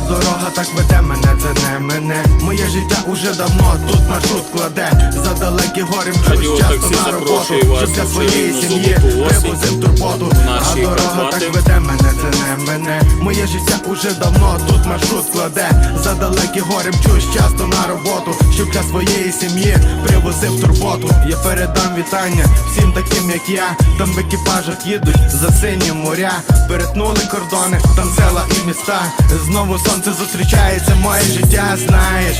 дорога так веде мене, це не мене. Моє життя уже давно тут маршрут кладе. За далекі горі мчусь часто на роботу, щоб для своєї сім'ї привозив турботу. А дорога так веде мене. Моє життя уже давно тут маршрут кладе. За далекі гори мчусь часто на роботу, щоб для своєї сім'ї привозив турботу. Я передам вітання всім таким, як я. Там в екіпажах їдуть за сині моря. Перетнули кордони, там села і міста. Знову сонце зустрічається, моє життя, знаєш.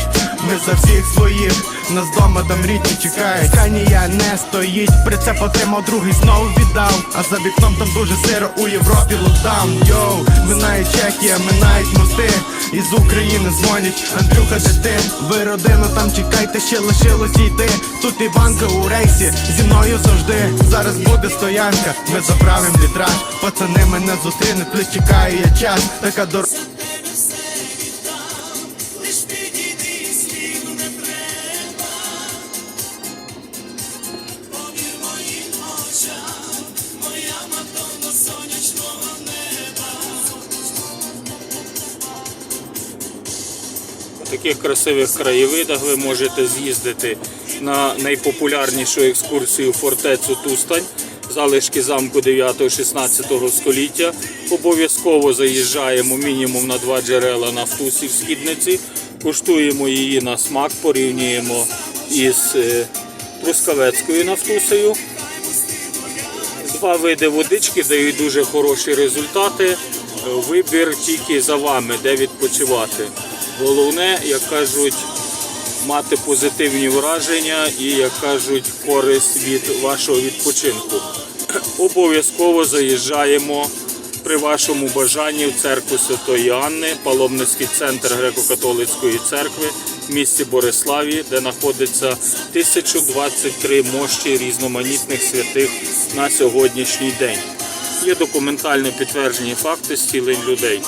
Ми за всіх своїх, нас дома там рідні чекають. Канія не стоїть, прицеп отримав, другий знову віддав. А за вікном там дуже сиро у Європі локдаун. Йоу, минає Чехія, минають мости. Із України дзвонять, Андрюха, де ти? Ви родину там чекайте, ще лишилось йти. Тут Іванка у рейсі, зі мною завжди. Зараз буде стоянка, ми заправим літраж. Пацани мене зустрінуть, плюс чекає я час. Така дорога. Таких красивих краєвидах ви можете з'їздити на найпопулярнішу екскурсію фортецю Тустань, залишки замку 9-16 століття. Обов'язково заїжджаємо мінімум на два джерела нафтусі в східниці, куштуємо її на смак, порівнюємо із е, трускавецькою нафтусею. Два види водички дають дуже хороші результати. Вибір тільки за вами, де відпочивати. Головне, як кажуть, мати позитивні враження і, як кажуть, користь від вашого відпочинку. Обов'язково заїжджаємо при вашому бажанні в церкву Святої Анни, паломницький центр греко-католицької церкви в місті Бориславі, де знаходиться 1023 мощі різноманітних святих на сьогоднішній день. Є документально підтверджені факти зцілень людей.